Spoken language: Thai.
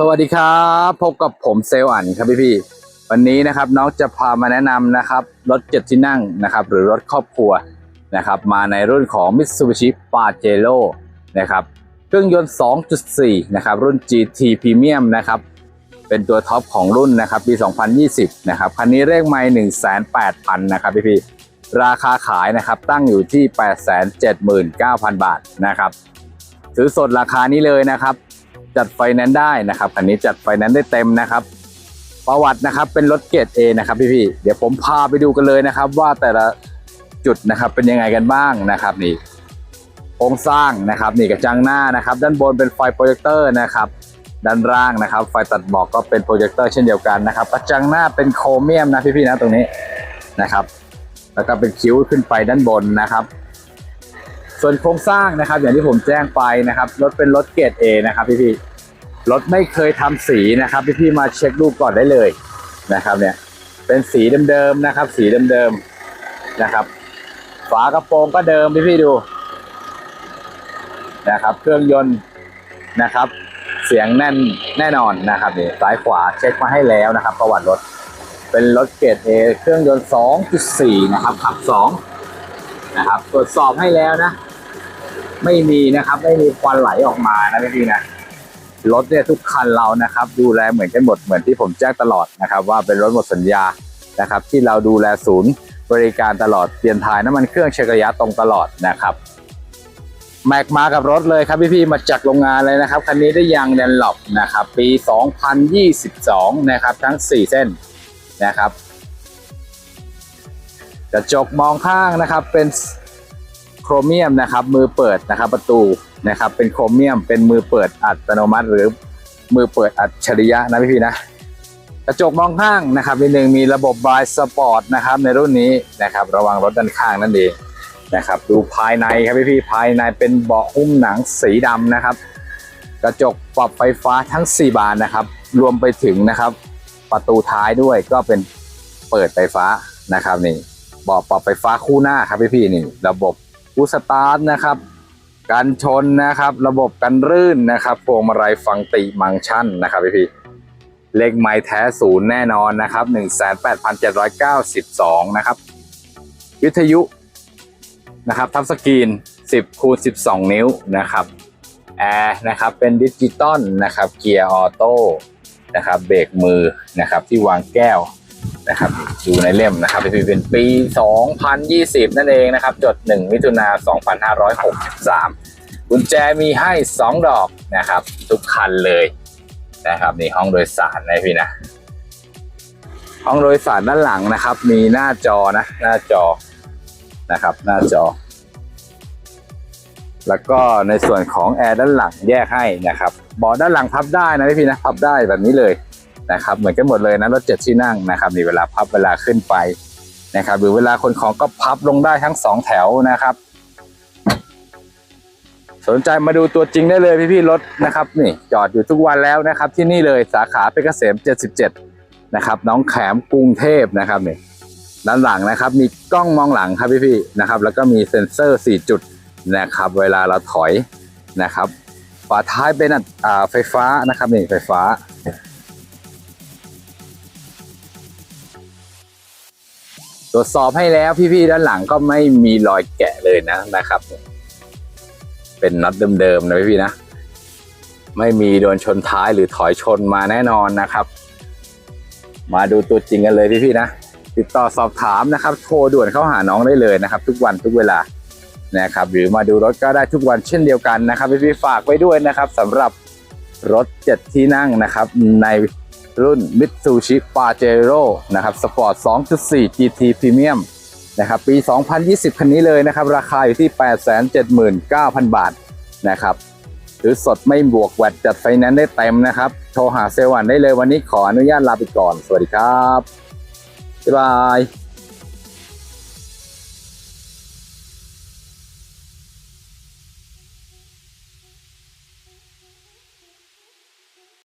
สวัสดีครับพบกับผมเซลอันครับพี่พี่วันนี้นะครับน้องจะพามาแนะนำนะครับรถเจ็ดที่นั่งนะครับหรือรถครอบครัวนะครับมาในรุ่นของ Mitsubishi Pajero นะครับเครื่องยนต์ 2.4 นะครับรุ่น GT Premium นะครับเป็นตัวท็อปของรุ่นนะครับปี 2020 นะครับคันนี้เลขไม่108,000 นะครับพี่พี่ราคาขายนะครับตั้งอยู่ที่ 879,000 บาทนะครับซื้อสดราคานี้เลยนะครับ จัดไฟแนนซ์ได้นะครับคันนี้จัดไฟแนนซ์ได้เต็มนะครับ ประวัตินะครับเป็นรถเกรด A นะครับพี่ๆเดี๋ยวผมพาไปดูกันเลยนะครับ ว่าแต่ละจุดนะครับเป็นยังไงกันบ้างนะครับนี่โครงสร้างนะครับ นี่กระจังหน้านะครับ ด้านบนเป็นไฟโปรเจคเตอร์นะครับด้านล่างนะครับ ไฟตัดหมอกก็เป็นโปรเจคเตอร์เช่นเดียวกันนะครับกระจังหน้าเป็นโครเมียมนะพี่ๆนะตรงนี้นะครับ แล้วก็เป็นคิ้วขึ้นไปด้านบนนะครับ ส่วนโครงสร้างนะครับ อย่างที่ผมแจ้งไปนะครับรถเป็นรถเกรด A นะครับพี่ๆรถไม่เคยทำสีนะครับ พี่ๆมาเช็ครูปก่อนได้เลยนะครับเนี่ยเป็นสีเดิมๆนะครับ สีเดิมๆนะครับ ฝากระโปรงก็เดิมพี่ๆดูนะครับ เครื่องยนต์นะครับ เสียงแน่นแน่นอนนะครับนี่ซ้ายขวาเช็คมาให้แล้วนะครับ ประวัติรถเป็นรถเกรด A เครื่องยนต์ 2.4 นะครับขับ 2 นะครับตรวจสอบให้แล้วนะ ไม่มีนะครับ ไม่มีควันไหลออกมานะพี่นะรถเนี่ยทุกคันเรานะครับ ดูแลเหมือนกันหมดเหมือนที่ผมแจ้งตลอดนะครับ ว่าเป็นรถหมดสัญญานะครับ ที่เราดูแลศูนย์บริการตลอดเปลี่ยนถ่ายน้ำมันเครื่องเช็คระยะตรงตลอดนะครับแม็กมากับรถเลยครับพี่ๆมาจากโรงงานเลยนะครับคันนี้ได้ยางแดนหลบนะครับ ปี 2022 นะครับ ทั้ง 4 เส้นนะครับกระจกมองข้างนะครับเป็น โครเมียมนะครับมือเปิดนะครับประตูนะครับเป็นโครเมียมเป็นมือเปิดอัตโนมัติ หรือมือเปิดอัจฉริยะนะพี่ๆนะกระจกมองข้างนะครับนิดนึงมีระบบบายสปอร์ตนะครับในรุ่นนี้นะครับระวังรถด้านข้างนั่นเองนะครับดูภายในครับพี่ๆภายในเป็นเบาะหุ้มหนังสีดำนะครับ กระจกปรับไฟฟ้าทั้ง 4 บานนะครับ รวมไปถึงนะครับ ประตูท้ายด้วยก็เป็นเปิดไฟฟ้านะครับนี่เบาะปรับไฟฟ้าคู่หน้าครับพี่พี่นี่ระบบ บูสตาร์ทนะครับกันชนนะครับ ระบบกันรื่นนะครับพวงมาลัยฟังติมังชั่นนะครับพี่พี่เลขไม้แท้ศูนย์แน่นอนนะครับ 18,792 นะครับ วิทยุนะครับทับสกรีน 10คูณ12 นิ้วนะครับแอร์นะครับเป็นดิจิตอลนะครับเกียร์ออโต้นะครับเบรกมือนะครับที่วางแก้ว นะครับอยู่ในเล่มนะครับเป็นปี 2020 นั่นเองนะครับ จด 1 มิถุนา 2563 กุญแจมีให้ 2 ดอกนะครับ ทุกคันเลยนะครับนี่ห้องโดยสารนะพี่นะ ห้องโดยสารด้านหลังนะครับ มีหน้าจอนะ หน้าจอนะครับ หน้าจอ แล้วก็ในส่วนของแอร์ด้านหลังแยกให้นะครับเบาะด้านหลังพับได้นะพี่นะพับได้แบบนี้เลย นะครับเหมือนกันหมดเลยนะรถเจ็ดที่นั่งนะครับมีเวลาพับเวลาขึ้นไปนะครับหรือเวลาคนของก็พับลงได้ทั้งสองแถวนะครับ สนใจมาดูตัวจริงได้เลยพี่ๆรถนะครับนี่จอดอยู่ทุกวันแล้วนะครับ ที่นี่เลยสาขาเพชรเกษม 77 นะครับน้องแขมกรุงเทพนะครับนี่ด้านหลังนะครับ มีกล้องมองหลังครับพี่ๆนะครับ แล้วก็มีเซ็นเซอร์ 4 จุดนะครับ เวลาเราถอยนะครับฝาท้ายเป็นอ่าไฟฟ้านะครับนี่ไฟฟ้า รวจสอบให้แล้วพี่ๆด้านหลังก็ไม่มีรอยแกะเลยนะนะครับ เป็นน็อตเดิมๆนะพี่ๆนะ ไม่มีโดนชนท้ายหรือถอยชนมาแน่นอนนะครับ มาดูตัวจริงกันเลยพี่ๆนะติดต่อสอบถามนะครับ โทรด่วนเข้าหาน้องได้เลยนะครับ ทุกวันทุกเวลานะครับ หรือมาดูรถก็ได้ทุกวันเช่นเดียวกันนะครับพี่ๆฝากไว้ด้วยนะครับสำหรับรถเจ็ดที่นั่งนะครับใน รุ่น Mitsubishi Pajero นะครับสปอร์ต 2.4 GT Premium นะครับปี 2020 คันนี้เลยนะครับราคาอยู่ที่ 879,000 บาทนะครับหรือสดไม่บวกแวดจัดไฟแนนซ์ได้เต็มนะครับ โทรหาเซลล์วันได้เลยวันนี้ขออนุญาตลาไปก่อน สวัสดีครับ บ๊ายบาย